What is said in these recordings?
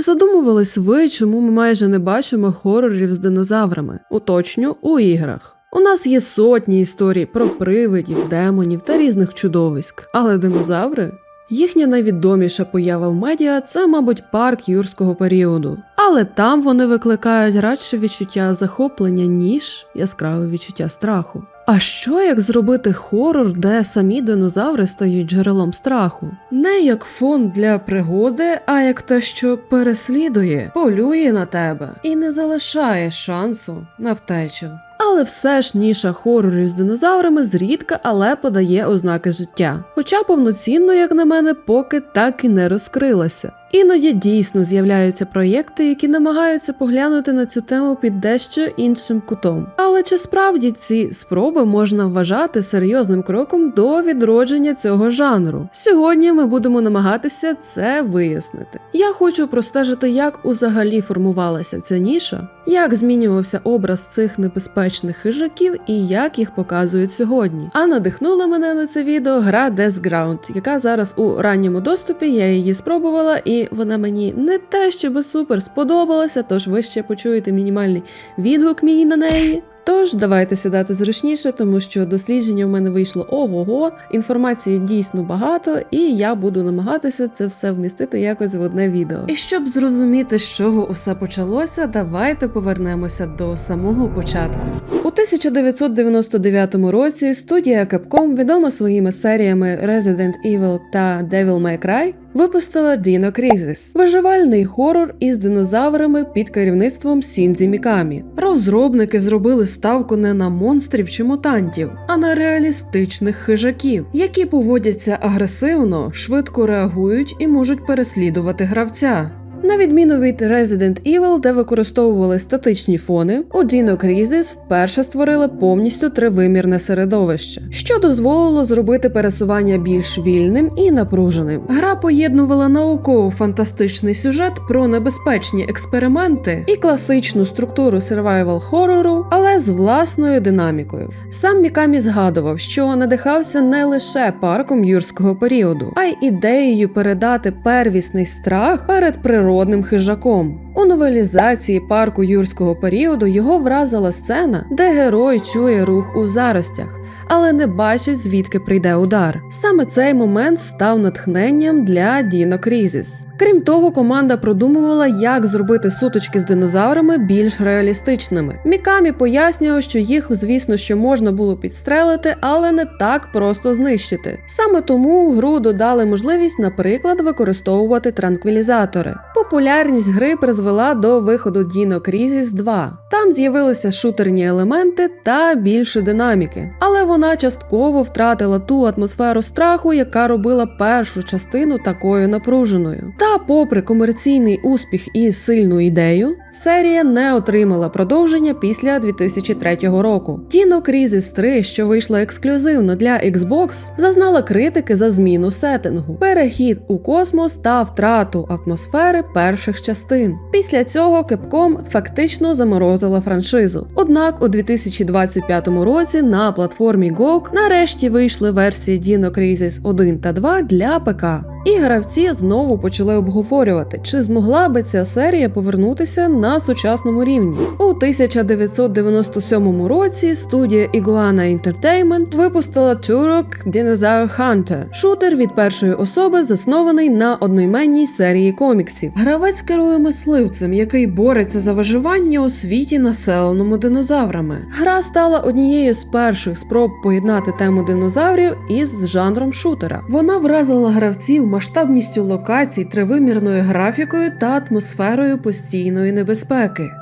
Чи задумувались ви, чому ми майже не бачимо хорорів з динозаврами? Уточню у іграх. У нас є сотні історій про привидів, демонів та різних чудовиськ, але динозаври. Їхня найвідоміша поява в медіа це, мабуть, парк юрського періоду. Але там вони викликають радше відчуття захоплення, ніж яскраве відчуття страху. А що як зробити хорор, де самі динозаври стають джерелом страху? Не як фон для пригоди, а як те, що переслідує, полює на тебе і не залишає шансу на втечу. Але все ж ніша хорорів з динозаврами зрідка, але подає ознаки життя. Хоча повноцінно, як на мене, поки так і не розкрилася. Іноді дійсно з'являються проєкти, які намагаються поглянути на цю тему під дещо іншим кутом. Але чи справді ці спроби можна вважати серйозним кроком до відродження цього жанру? Сьогодні ми будемо намагатися це вияснити. Я хочу простежити, як узагалі формувалася ця ніша, як змінювався образ цих небезпечних хижаків і як їх показують сьогодні. А надихнула мене на це відео гра Death Ground, яка зараз у ранньому доступі. Я її спробувала, і вона мені не те, щоб супер сподобалася. Тож ви ще почуєте мінімальний відгук мій на неї. Тож давайте сідати зручніше, тому що дослідження в мене вийшло ого-го, інформації дійсно багато, і я буду намагатися це все вмістити якось в одне відео. І щоб зрозуміти, з чого усе почалося, давайте повернемося до самого початку. У 1999 році студія Capcom, відома своїми серіями Resident Evil та Devil May Cry, випустила Dino Crisis – виживальний хорор із динозаврами під керівництвом Сіндзі Мікамі. Розробники зробили ставку не на монстрів чи мутантів, а на реалістичних хижаків, які поводяться агресивно, швидко реагують і можуть переслідувати гравця. На відміну від Resident Evil, де використовували статичні фони, у Dino Crisis вперше створили повністю тривимірне середовище, що дозволило зробити пересування більш вільним і напруженим. Гра поєднувала науково-фантастичний сюжет про небезпечні експерименти і класичну структуру survival хорору, але з власною динамікою. Сам Мікамі згадував, що надихався не лише парком юрського періоду, а й ідеєю передати первісний страх перед природним хижаком. У новелізації парку юрського періоду його вразила сцена, де герой чує рух у заростях. Але не бачить, звідки прийде удар. Саме цей момент став натхненням для Діно Crisis. Крім того, команда продумувала, як зробити сутички з динозаврами більш реалістичними. Мікамі пояснював, що їх, звісно, що можна було підстрелити, але не так просто знищити. Саме тому у гру додали можливість, наприклад, використовувати транквілізатори. Популярність гри призвела до виходу Dino Crisis 2. Там з'явилися шутерні елементи та більше динаміки, але вона частково втратила ту атмосферу страху, яка робила першу частину такою напруженою. Та, попри комерційний успіх і сильну ідею, серія не отримала продовження після 2003 року. Dino Crisis 3, що вийшла ексклюзивно для Xbox, зазнала критики за зміну сеттингу, перехід у космос та втрату атмосфери перших частин. Після цього Capcom фактично заморозила франшизу. Однак у 2025 році на платформі GOG нарешті вийшли версії Dino Crisis 1 та 2 для ПК. І гравці знову почали обговорювати, чи змогла би ця серія повернутися на сучасному рівні. У 1997 році студія Iguana Entertainment випустила Turok Dinosaur Hunter – шутер від першої особи, заснований на одноіменній серії коміксів. Гравець керує мисливцем, який бореться за виживання у світі, населеному динозаврами. Гра стала однією з перших спроб поєднати тему динозаврів із жанром шутера. Вона вразила гравців масштабністю локацій, тривимірною графікою та атмосферою постійної небезпеки.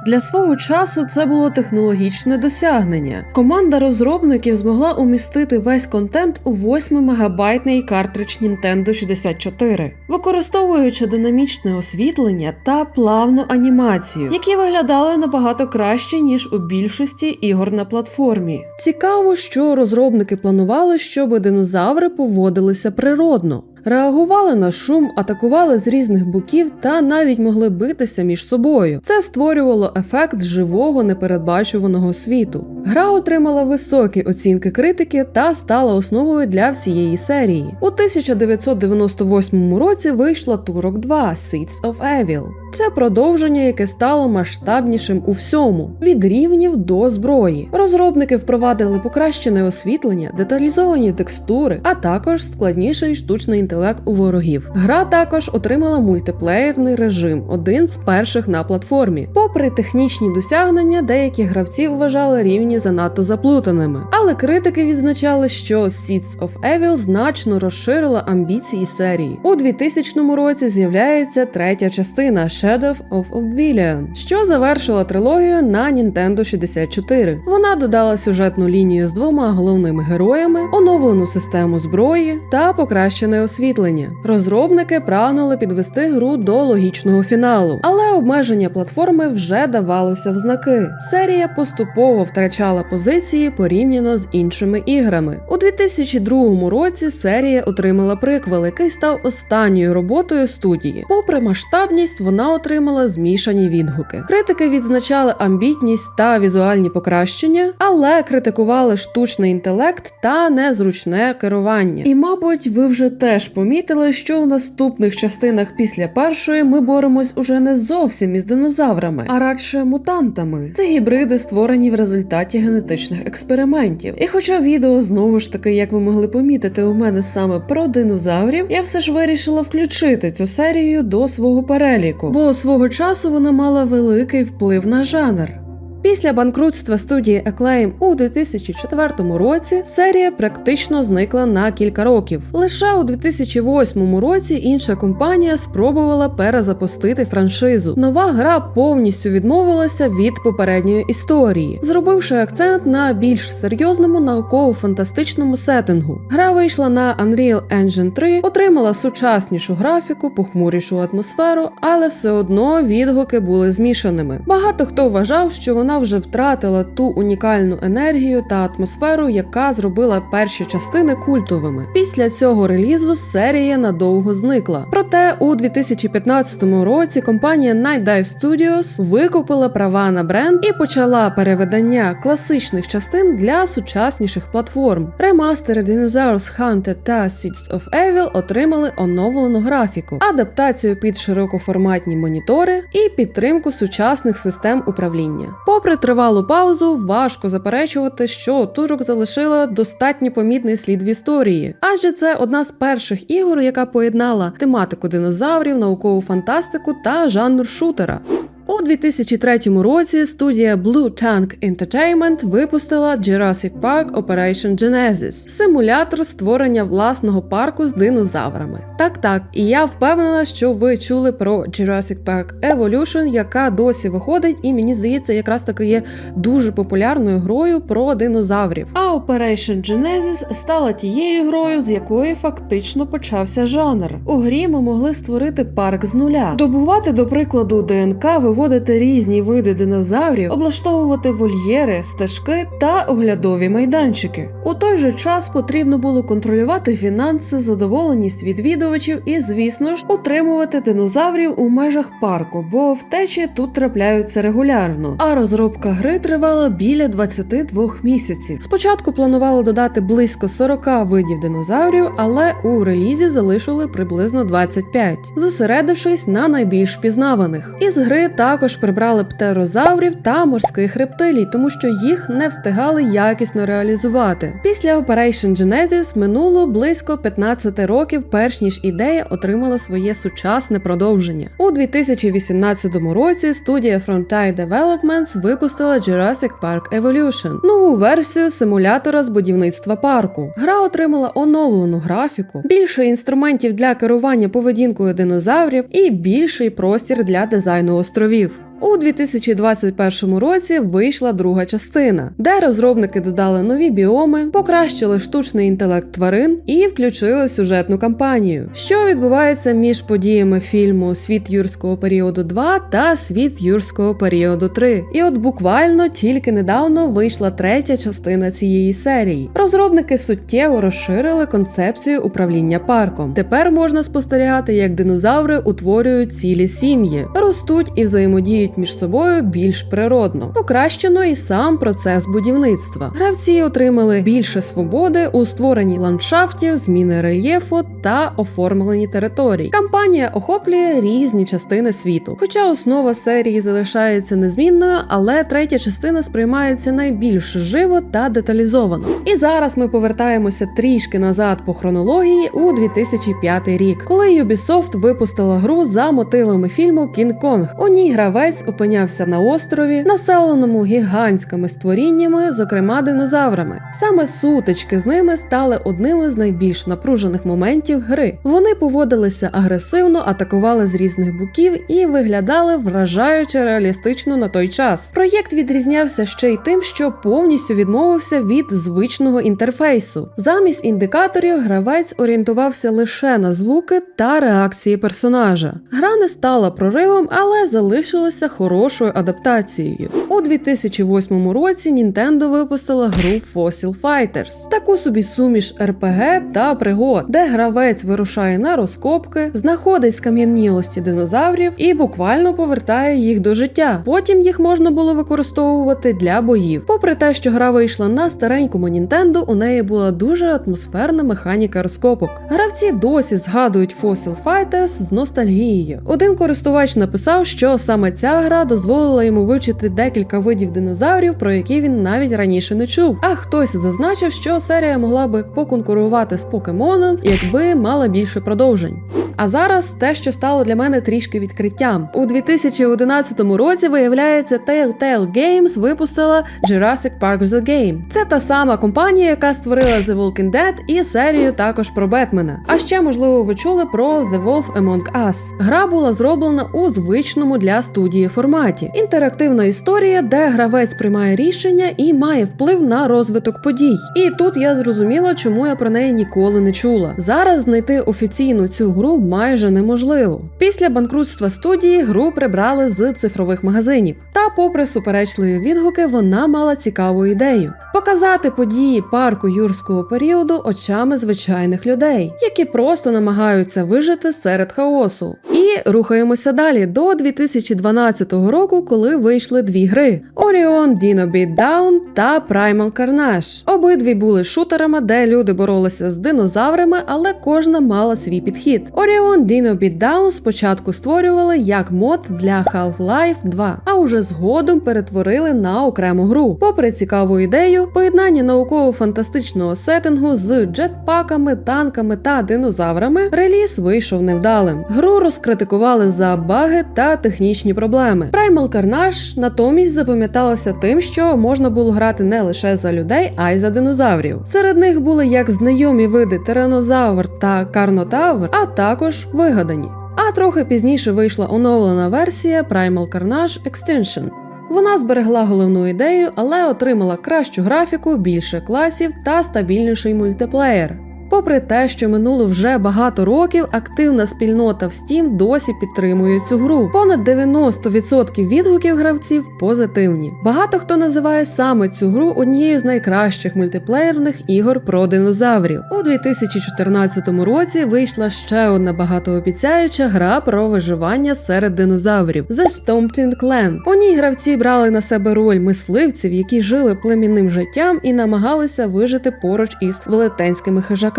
Для свого часу це було технологічне досягнення. Команда розробників змогла умістити весь контент у 8 мегабайтний картридж Nintendo 64, використовуючи динамічне освітлення та плавну анімацію, які виглядали набагато краще ніж у більшості ігор на платформі. Цікаво, що розробники планували, щоб динозаври поводилися природно. Реагували на шум, атакували з різних боків та навіть могли битися між собою. Це створювало ефект живого непередбачуваного світу. Гра отримала високі оцінки критики та стала основою для всієї серії. У 1998 році вийшла Турок 2 Seeds of Evil. Це продовження, яке стало масштабнішим у всьому від рівнів до зброї. Розробники впровадили покращене освітлення, деталізовані текстури, а також складніший штучний інтелект у ворогів. Гра також отримала мультиплеєрний режим, один з перших на платформі. Попри технічні досягнення, деякі гравці вважали рівні занадто заплутаними. Але критики відзначали, що Seeds of Evil значно розширила амбіції серії. У 2000 році з'являється третя частина Shadow of Oblivion, що завершила трилогію на Nintendo 64. Вона додала сюжетну лінію з двома головними героями, оновлену систему зброї та покращене освітлення. Розробники прагнули підвести гру до логічного фіналу, але обмеження платформи вже давалося в знаки. Серія поступово втрачала позиції порівняно з іншими іграми. У 2002 році серія отримала приквел, який став останньою роботою студії. Попри масштабність, вона отримала змішані відгуки. Критики відзначали амбітність та візуальні покращення, але критикували штучний інтелект та незручне керування. І, мабуть, ви вже теж помітили, що у наступних частинах після першої ми боремось уже не зовсім із динозаврами, а радше мутантами. Це гібриди, створені в результаті генетичних експериментів. І хоча відео знову ж таки, як ви могли помітити, у мене саме про динозаврів, я все ж вирішила включити цю серію до свого переліку, бо свого часу вона мала великий вплив на жанр. Після банкрутства студії Acclaim у 2004 році серія практично зникла на кілька років. Лише у 2008 році інша компанія спробувала перезапустити франшизу. Нова гра повністю відмовилася від попередньої історії, зробивши акцент на більш серйозному науково-фантастичному сеттингу. Гра вийшла на Unreal Engine 3, отримала сучаснішу графіку, похмурішу атмосферу, але все одно відгуки були змішаними. Багато хто вважав, що вона вже втратила ту унікальну енергію та атмосферу, яка зробила перші частини культовими. Після цього релізу серія надовго зникла. Проте у 2015 році компанія Night Dive Studios викупила права на бренд і почала переведення класичних частин для сучасніших платформ. Ремастери Dinosaurs Hunter та Seeds of Evil отримали оновлену графіку, адаптацію під широкоформатні монітори і підтримку сучасних систем управління. Попри тривалу паузу, важко заперечувати, що турок залишила достатньо помітний слід в історії, адже це одна з перших ігор, яка поєднала тематику динозаврів, наукову фантастику та жанр шутера. У 2003 році студія Blue Tank Entertainment випустила Jurassic Park Operation Genesis – симулятор створення власного парку з динозаврами. Так, так, і я впевнена, що ви чули про Jurassic Park Evolution, яка досі виходить, і мені здається, якраз таки є дуже популярною грою про динозаврів. А Operation Genesis стала тією грою, з якої фактично почався жанр. У грі ми могли створити парк з нуля, добувати, до прикладу, ДНК, виводити різні види динозаврів, облаштовувати вольєри, стежки та оглядові майданчики. У той же час потрібно було контролювати фінанси, задоволеність відвідувачів і, звісно ж, утримувати динозаврів у межах парку, бо втечі тут трапляються регулярно. А розробка гри тривала біля 22 місяців. Спочатку планували додати близько 40 видів динозаврів, але у релізі залишили приблизно 25, зосередившись на найбільш пізнаваних. Із гри також прибрали птерозаврів та морських рептилій, тому що їх не встигали якісно реалізувати. Після Operation Genesis минуло близько 15 років, перш ніж ідея отримала своє сучасне продовження. У 2018 році студія Frontier Developments випустила Jurassic Park Evolution, нову версію симулятора з будівництва парку. Гра отримала оновлену графіку, більше інструментів для керування поведінкою динозаврів і більший простір для дизайну островів слів. У 2021 році вийшла друга частина, де розробники додали нові біоми, покращили штучний інтелект тварин і включили сюжетну кампанію, що відбувається між подіями фільму Світ юрського періоду 2 та Світ юрського періоду 3. І от буквально тільки недавно вийшла третя частина цієї серії. Розробники суттєво розширили концепцію управління парком. Тепер можна спостерігати, як динозаври утворюють цілі сім'ї, ростуть і взаємодіють між собою більш природно. Покращено і сам процес будівництва. Гравці отримали більше свободи у створенні ландшафтів, зміни рельєфу та оформлені території. Кампанія охоплює різні частини світу. Хоча основа серії залишається незмінною, але третя частина сприймається найбільш живо та деталізовано. І зараз ми повертаємося трішки назад по хронології у 2005 рік, коли Ubisoft випустила гру за мотивами фільму Кінг-Конг. У ній гравець опинявся на острові, населеному гігантськими створіннями, зокрема динозаврами. Саме сутички з ними стали одним із найбільш напружених моментів гри. Вони поводилися агресивно, атакували з різних боків і виглядали вражаюче реалістично на той час. Проєкт відрізнявся ще й тим, що повністю відмовився від звичного інтерфейсу. Замість індикаторів гравець орієнтувався лише на звуки та реакції персонажа. Гра не стала проривом, але залишилася хорошою адаптацією. У 2008 році Nintendo випустила гру Fossil Fighters, таку собі суміш RPG та пригод, де гравець вирушає на розкопки, знаходить скам'янілості динозаврів і буквально повертає їх до життя. Потім їх можна було використовувати для боїв. Попри те, що гра вийшла на старенькому Nintendo, у неї була дуже атмосферна механіка розкопок. Гравці досі згадують Fossil Fighters з ностальгією. Один користувач написав, що саме ця гра дозволила йому вивчити декілька видів динозаврів, про які він навіть раніше не чув. А хтось зазначив, що серія могла би поконкурувати з покемоном, якби мала більше продовжень. А зараз те, що стало для мене трішки відкриттям. У 2011 році, виявляється, Telltale Games випустила Jurassic Park The Game. Це та сама компанія, яка створила The Walking Dead і серію також про Бетмена. А ще, можливо, ви чули про The Wolf Among Us. Гра була зроблена у звичному для студії форматі. Інтерактивна історія, де гравець приймає рішення і має вплив на розвиток подій. І тут я зрозуміла, чому я про неї ніколи не чула. Зараз знайти офіційну цю гру майже неможливо. Після банкрутства студії гру прибрали з цифрових магазинів. Та, попри суперечливі відгуки, вона мала цікаву ідею: показати події парку юрського періоду очами звичайних людей, які просто намагаються вижити серед хаосу. І рухаємося далі до 2012 року, коли вийшли дві гри: Orion Dino Beatdown та Primal Carnage. Обидві були шутерами, де люди боролися з динозаврами, але кожна мала свій підхід. Orion Dino Beatdown спочатку створювали як мод для Half-Life 2, а уже згодом перетворили на окрему гру. Попри цікаву ідею, поєднання науково-фантастичного сеттингу з джетпаками, танками та динозаврами, реліз вийшов невдалим. Гру розкритикували за баги та технічні проблеми. Primal Carnage натомість запам'яталося тим, що можна було грати не лише за людей, а й за динозаврів. Серед них були як знайомі види тиранозавр та карнотавр, а також вигадані. А трохи пізніше вийшла оновлена версія Primal Carnage Extension. Вона зберегла головну ідею, але отримала кращу графіку, більше класів та стабільніший мультиплеєр. Попри те, що минуло вже багато років, активна спільнота в Steam досі підтримує цю гру. Понад 90% відгуків гравців позитивні. Багато хто називає саме цю гру однією з найкращих мультиплеєрних ігор про динозаврів. У 2014 році вийшла ще одна багатообіцяюча гра про виживання серед динозаврів The Stomping Clan. У ній гравці брали на себе роль мисливців, які жили племінним життям і намагалися вижити поруч із велетенськими хижаками.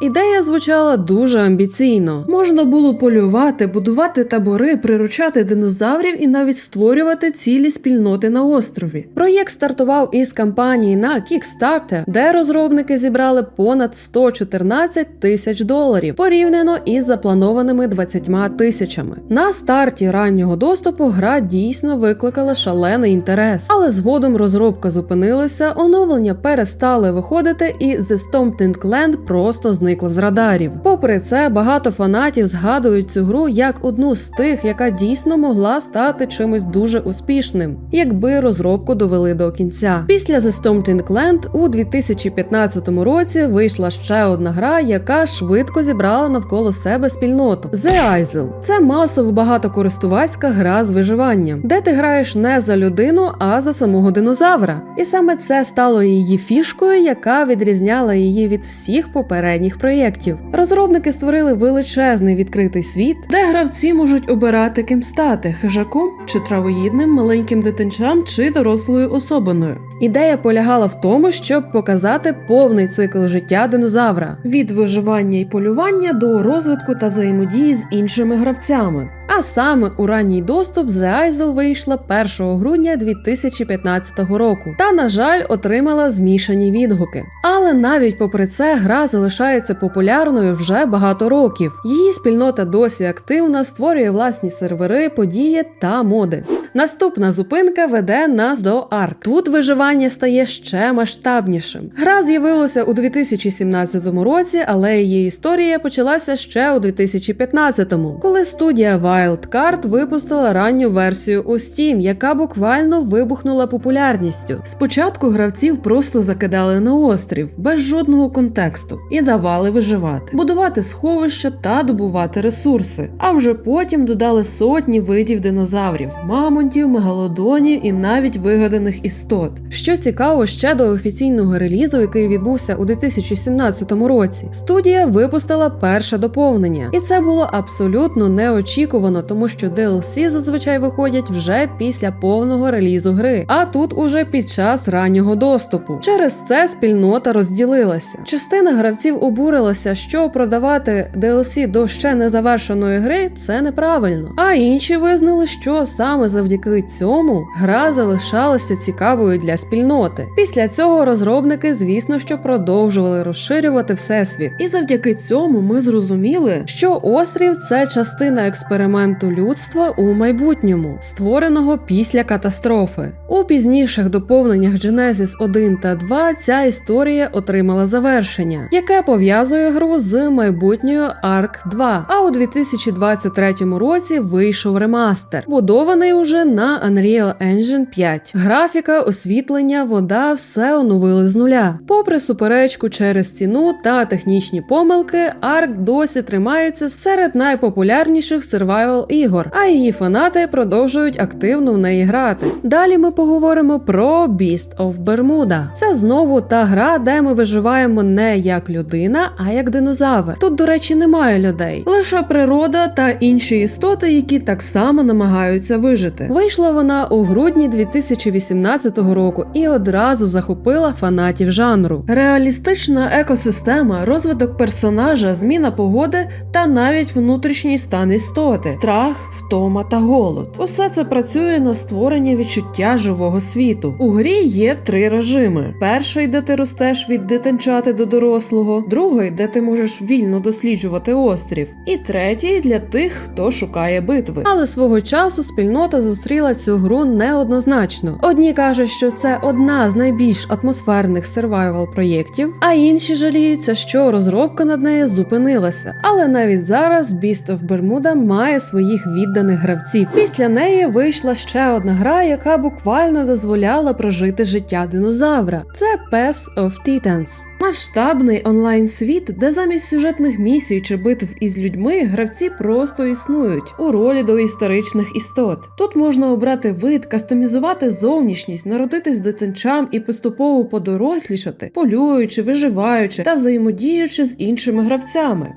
Ідея звучала дуже амбіційно. Можна було полювати, будувати табори, приручати динозаврів і навіть створювати цілі спільноти на острові. Проєкт стартував із кампанії на Kickstarter, де розробники зібрали понад 114 тисяч доларів порівняно із запланованими 20 тисячами. На старті раннього доступу гра дійсно викликала шалений інтерес, але згодом розробка зупинилася, оновлення перестали виходити, і The Stomping Land просто зникла з радарів. Попри це, багато фанатів згадують цю гру як одну з тих, яка дійсно могла стати чимось дуже успішним, якби розробку довели до кінця. Після The Stomping Land у 2015 році вийшла ще одна гра, яка швидко зібрала навколо себе спільноту The Isle. Це масово багатокористувацька гра з виживанням, де ти граєш не за людину, а за самого динозавра. І саме це стало її фішкою, яка відрізняла її від всіх попередніх проєктів. Розробники створили величезний відкритий світ, де гравці можуть обирати ким стати хижаком чи травоїдним, маленьким дитинчам чи дорослою особиною. Ідея полягала в тому, щоб показати повний цикл життя динозавра від виживання і полювання до розвитку та взаємодії з іншими гравцями. А саме у ранній доступ The Isle вийшла 1 грудня 2015 року, та, на жаль, отримала змішані відгуки. Але навіть попри це гра залишається популярною вже багато років. Її спільнота досі активна, створює власні сервери, події та моди. Наступна зупинка веде нас до Арк. Тут виживання стає ще масштабнішим. Гра з'явилася у 2017 році, але її історія почалася ще у 2015-му, коли студія Wildcard випустила ранню версію у Steam, яка буквально вибухнула популярністю. Спочатку гравців просто закидали на острів без жодного контексту і давали виживати, будувати сховища та добувати ресурси. А вже потім додали сотні видів динозаврів, мамонтів, мегалодонів і навіть вигаданих істот. Що цікаво, ще до офіційного релізу, який відбувся у 2017 році, студія випустила перше доповнення, і це було абсолютно неочікувано, тому що DLC зазвичай виходять вже після повного релізу гри, а тут уже під час раннього доступу. Через це спільнота розділилася. Частина гравців обурилася, що продавати DLC до ще незавершеної гри це неправильно. А інші визнали, що саме завдяки цьому гра залишалася цікавою для спільноти. Після цього розробники, звісно, що продовжували розширювати всесвіт, і завдяки цьому ми зрозуміли, що острів це частина експерименту людства у майбутньому, створеного після катастрофи. У пізніших доповненнях Genesis 1 та 2 ця історія отримала завершення, яке пов'язує гру з майбутньою Ark 2. А у 2023 році вийшов ремастер, будований уже на Unreal Engine 5. Графіка, освітлення, вода все оновили з нуля. Попри суперечку через ціну та технічні помилки, Ark досі тримається серед найпопулярніших survival ігор, а її фанати продовжують активно в неї грати. Далі ми поговоримо про Beast of Bermuda. Це знову та гра, де ми виживаємо не як людина, а як динозавр. Тут, до речі, немає людей, лише природа та інші істоти, які так само намагаються вижити. Вийшла вона у грудні 2018 року і одразу захопила фанатів жанру. Реалістична екосистема, розвиток персонажа, зміна погоди та навіть внутрішній стан істоти, страх, втома та голод. Усе це працює на створення відчуття живого світу. У грі є три режими: перший, де ти ростеш від дитинчати до дорослого, другий, де ти можеш вільно досліджувати острів, і третій для тих, хто шукає битви. Але свого часу спільнота зустріла цю гру неоднозначно. Одні кажуть, що це одна з найбільш атмосферних сервайвал проєктів, а інші жаліються, що розробка над нею зупинилася. Але навіть зараз Beast of Bermuda має своїх відданих гравців. Після неї вийшла ще одна гра, яка буквально дозволяла прожити життя динозавра. Це Pass of Titans. Масштабний онлайн світ, де замість сюжетних місій чи битв із людьми гравці просто існують у ролі до історичних істот. Тут можна обрати вид, кастомізувати зовнішність, народитись дитинчам і поступово подорослішати, полюючи, виживаючи та взаємодіючи з іншими гравцями.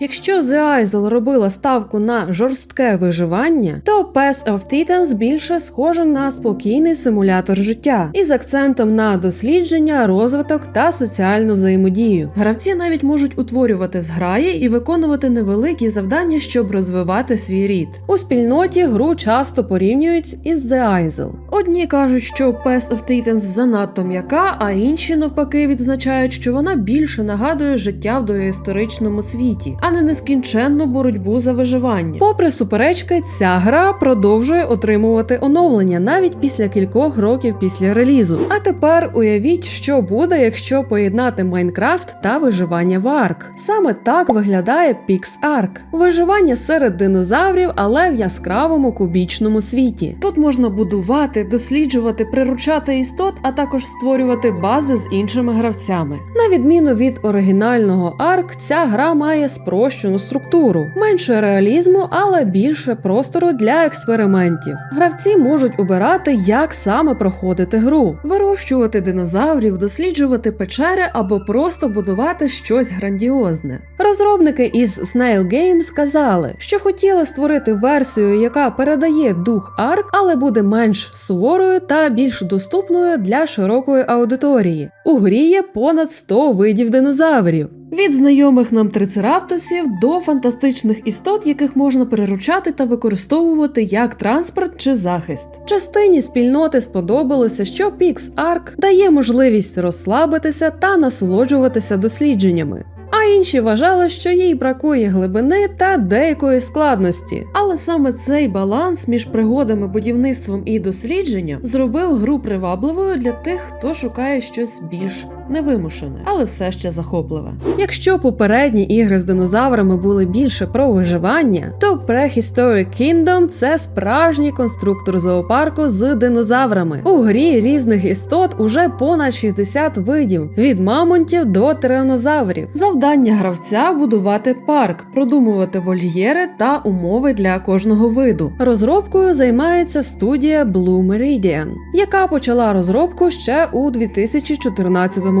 Якщо The Isle робила ставку на жорстке виживання, то Pass of Titans більше схоже на спокійний симулятор життя із акцентом на дослідження, розвиток та соціальну взаємодію. Гравці навіть можуть утворювати зграї і виконувати невеликі завдання, щоб розвивати свій рід. У спільноті гру часто порівнюють із The Isle. Одні кажуть, що Pass of Titans занадто м'яка, а інші навпаки відзначають, що вона більше нагадує життя в доісторичному світі а не нескінченну боротьбу за виживання. Попри суперечки, ця гра продовжує отримувати оновлення навіть після кількох років після релізу. А тепер уявіть, що буде, якщо поєднати Майнкрафт та виживання в Арк. Саме так виглядає PixArk. виживання серед динозаврів, але в яскравому кубічному світі. Тут можна будувати, досліджувати, приручати істот, а також створювати бази з іншими гравцями. На відміну від оригінального Арк, ця гра має спрощену структуру, менше реалізму, але більше простору для експериментів. Гравці можуть обирати, як саме проходити гру, вирощувати динозаврів, досліджувати печери або просто будувати щось грандіозне. Розробники із Snail Games сказали, що хотіли створити версію, яка передає дух арк, але буде менш суворою та більш доступною для широкої аудиторії. У грі є понад 100 видів динозаврів. Від знайомих нам трицераптосів до фантастичних істот, яких можна переручати та використовувати як транспорт чи захист. Частині спільноти сподобалося, що PixArk дає можливість розслабитися та насолоджуватися дослідженнями. А інші вважали, що їй бракує глибини та деякої складності. Але саме цей баланс між пригодами, будівництвом і дослідженням зробив гру привабливою для тих, хто шукає щось більш невимушене, але все ще захопливе. Якщо попередні ігри з динозаврами були більше про виживання, то Prehistoric Kingdom – це справжній конструктор зоопарку з динозаврами. У грі різних істот уже понад 60 видів від мамонтів до тиранозаврів. Завдання гравця будувати парк, продумувати вольєри та умови для кожного виду. Розробкою займається студія Blue Meridian, яка почала розробку ще у 2014 році.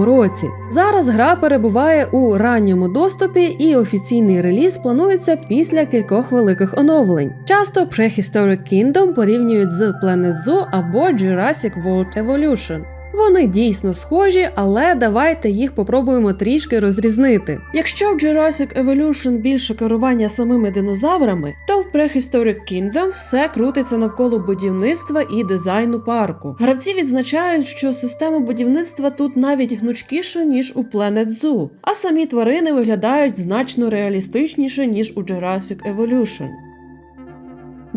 Зараз гра перебуває у ранньому доступі, і офіційний реліз планується після кількох великих оновлень. Часто Prehistoric Kingdom порівнюють з Planet Zoo або Jurassic World Evolution. Вони дійсно схожі, але давайте їх попробуємо трішки розрізнити. Якщо в Jurassic Evolution більше керування самими динозаврами, то в Prehistoric Kingdom все крутиться навколо будівництва і дизайну парку. Гравці відзначають, що система будівництва тут навіть гнучкіша, ніж у Planet Zoo, а самі тварини виглядають значно реалістичніше, ніж у Jurassic Evolution.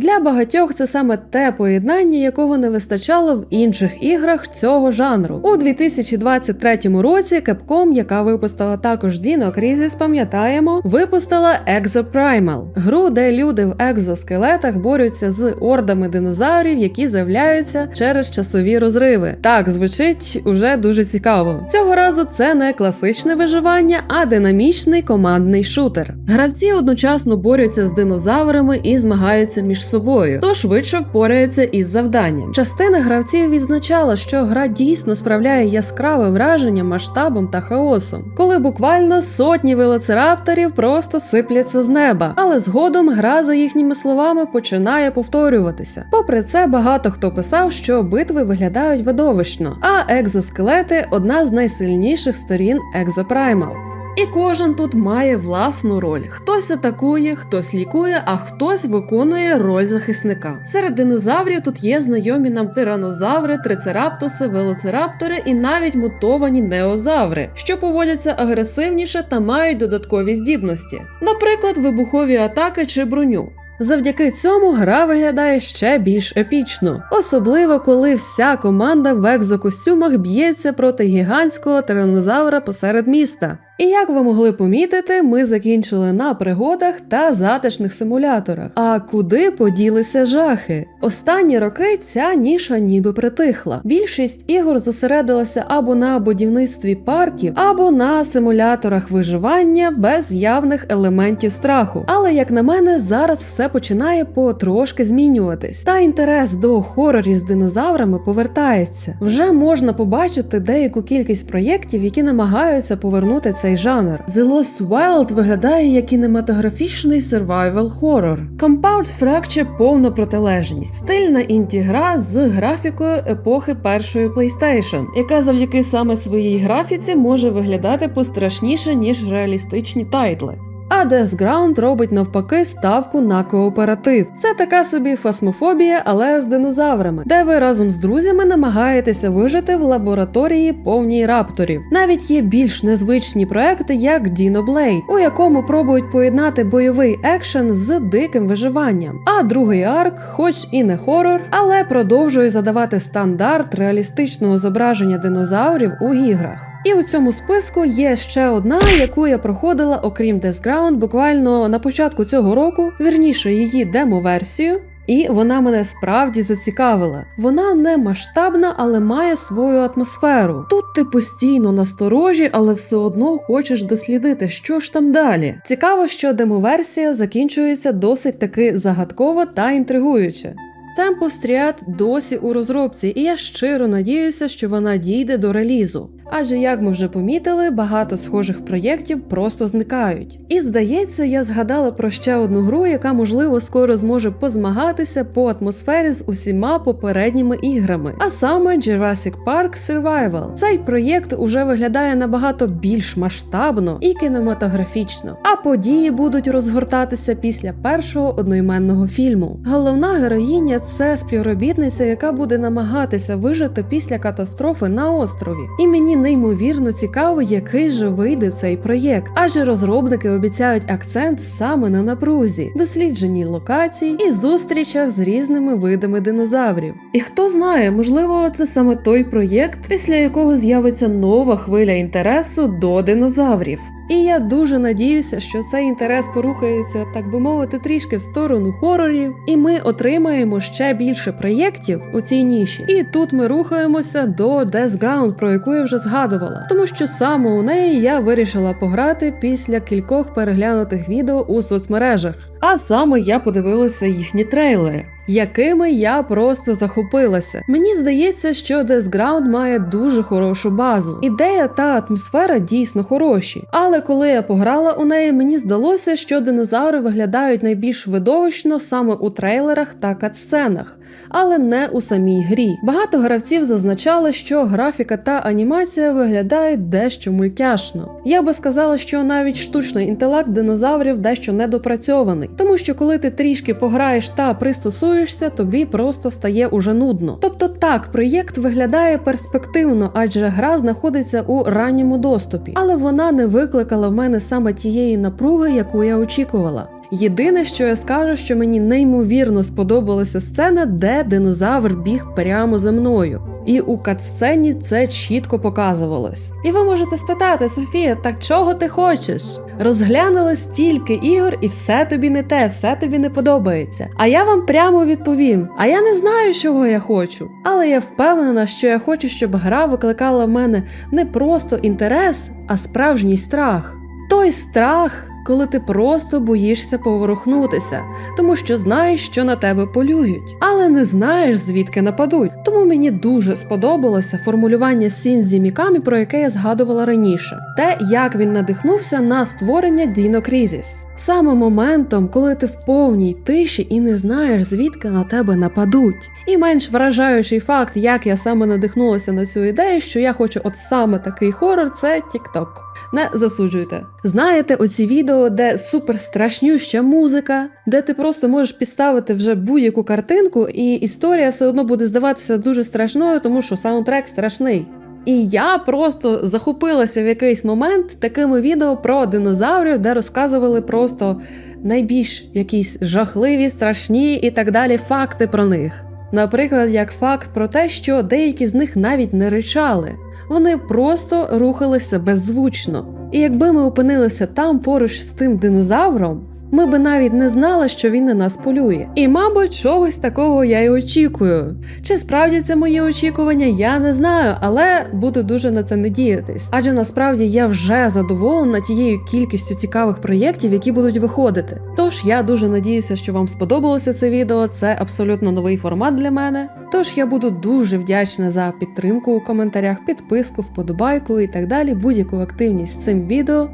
Для багатьох це саме те поєднання, якого не вистачало в інших іграх цього жанру. У 2023 році Capcom, яка випустила також Dino Crisis, пам'ятаємо, випустила Exoprimal – гру, де люди в екзоскелетах борються з ордами динозаврів, які з'являються через часові розриви. Так звучить уже дуже цікаво. Цього разу це не класичне виживання, а динамічний командний шутер. Гравці одночасно борються з динозаврами і змагаються між собою, хто швидше впорається із завданням. Частина гравців відзначала, що гра дійсно справляє яскраве враження масштабом та хаосом, коли буквально сотні велоцирапторів просто сипляться з неба. Але згодом гра, за їхніми словами, починає повторюватися. Попри це, багато хто писав, що битви виглядають видовищно, а екзоскелети одна з найсильніших сторін Екзопраймал. І кожен тут має власну роль: хтось атакує, хтось лікує, а хтось виконує роль захисника. Серед динозаврів тут є знайомі нам тиранозаври, трицераптоси, велоцираптори і навіть мутовані неозаври, що поводяться агресивніше та мають додаткові здібності, наприклад, вибухові атаки чи броню. Завдяки цьому гра виглядає ще більш епічно, особливо коли вся команда в екзокостюмах б'ється проти гігантського тиранозавра посеред міста. І як ви могли помітити, ми закінчили на пригодах та затишних симуляторах. А куди поділися жахи? Останні роки ця ніша ніби притихла. Більшість ігор зосередилася або на будівництві парків, або на симуляторах виживання без явних елементів страху. Але як на мене, зараз все починає потрошки змінюватись. Та інтерес до хорорів з динозаврами повертається. Вже можна побачити деяку кількість проєктів, які намагаються повернути цей жанр. The Lost Wild виглядає як кінематографічний survival horror. Compound Fracture – повна протилежність. Стильна інтігра з графікою епохи першої PlayStation, яка завдяки саме своїй графіці може виглядати пострашніше, ніж реалістичні тайтли. А Death Ground робить навпаки ставку на кооператив. Це така собі фасмофобія, але з динозаврами, де ви разом з друзями намагаєтеся вижити в лабораторії повній рапторів. Навіть є більш незвичні проекти, як Dino Blade, у якому пробують поєднати бойовий екшен з диким виживанням. А другий арк, хоч і не хорор, але продовжує задавати стандарт реалістичного зображення динозаврів у іграх. І у цьому списку є ще одна, яку я проходила, окрім Death Ground, буквально на початку цього року, вірніше її демо-версію. І вона мене справді зацікавила. Вона не масштабна, але має свою атмосферу. Тут ти постійно насторожі, але все одно хочеш дослідити, що ж там далі. Цікаво, що демоверсія закінчується досить таки загадково та інтригуюче. Triad досі у розробці, і я щиро надіюся, що вона дійде до релізу. Адже, як ми вже помітили, багато схожих проєктів просто зникають. І здається, я згадала про ще одну гру, яка можливо скоро зможе позмагатися по атмосфері з усіма попередніми іграми, а саме Jurassic Park Survival. Цей проєкт уже виглядає набагато більш масштабно і кінематографічно. А події будуть розгортатися після першого одноіменного фільму. Головна героїня це співробітниця, яка буде намагатися вижити після катастрофи на острові. І мені неймовірно цікаво, який же вийде цей проєкт, адже розробники обіцяють акцент саме на напрузі, дослідженні локацій і зустрічах з різними видами динозаврів. І хто знає, можливо, це саме той проєкт, після якого з'явиться нова хвиля інтересу до динозаврів. І я дуже надіюся, що цей інтерес порухається, так би мовити, трішки в сторону хорорів, і ми отримаємо ще більше проєктів у цій ніші. І тут ми рухаємося до Death Ground, про яку я вже згадувала, тому що саме у неї я вирішила пограти після кількох переглянутих відео у соцмережах. А саме я подивилася їхні трейлери. Якими я просто захопилася. Мені здається, що Death Ground має дуже хорошу базу. Ідея та атмосфера дійсно хороші. Але коли я пограла у неї, мені здалося, що динозаври виглядають найбільш видовищно саме у трейлерах та катсценах, але не у самій грі. Багато гравців зазначали, що графіка та анімація виглядають дещо мультяшно. Я би сказала, що навіть штучний інтелект динозаврів дещо недопрацьований, тому що коли ти трішки пограєш та пристосуєшся, тобі просто стає уже нудно. Тобто так, проєкт виглядає перспективно, адже гра знаходиться у ранньому доступі, але вона не викликала в мене саме тієї напруги, яку я очікувала. Єдине, що я скажу, що мені неймовірно сподобалася сцена, де динозавр біг прямо за мною. І у катсцені це чітко показувалось. І ви можете спитати, Софія, так чого ти хочеш? Розглянула стільки ігор, і все тобі не те, все тобі не подобається. А я вам прямо відповім: а я не знаю, чого я хочу. Але я впевнена, що я хочу, щоб гра викликала в мене не просто інтерес, а справжній страх. Той страх, коли ти просто боїшся поворухнутися, тому що знаєш, що на тебе полюють, але не знаєш, звідки нападуть. Тому мені дуже сподобалося формулювання Сінзі Мікамі, про яке я згадувала раніше, те, як він надихнувся на створення Dino Crisis. Саме моментом, коли ти в повній тиші і не знаєш, звідки на тебе нападуть. І менш вражаючий факт, як я саме надихнулася на цю ідею, що я хочу от саме такий хорор, це TikTok. Не засуджуйте. Знаєте, оці відео, де суперстрашнюща музика, де ти просто можеш підставити вже будь-яку картинку, і історія все одно буде здаватися дуже страшною, тому що саундтрек страшний. І я просто захопилася в якийсь момент такими відео про динозаврів, де розказували просто найбільш якісь жахливі, страшні і так далі факти про них. Наприклад, як факт про те, що деякі з них навіть не ричали, вони просто рухалися беззвучно. І якби ми опинилися там поруч з тим динозавром, ми би навіть не знали, що він на нас полює. І, мабуть, чогось такого я й очікую. Чи справді це мої очікування, я не знаю, але буду дуже на це надіятись. Адже насправді я вже задоволена тією кількістю цікавих проєктів, які будуть виходити. Тож я дуже надіюся, що вам сподобалося це відео. Це абсолютно новий формат для мене. Тож я буду дуже вдячна за підтримку у коментарях, підписку, вподобайку і так далі, будь-яку активність з цим відео.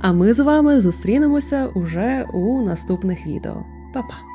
А ми з вами зустрінемося уже у наступних відео. Па-па!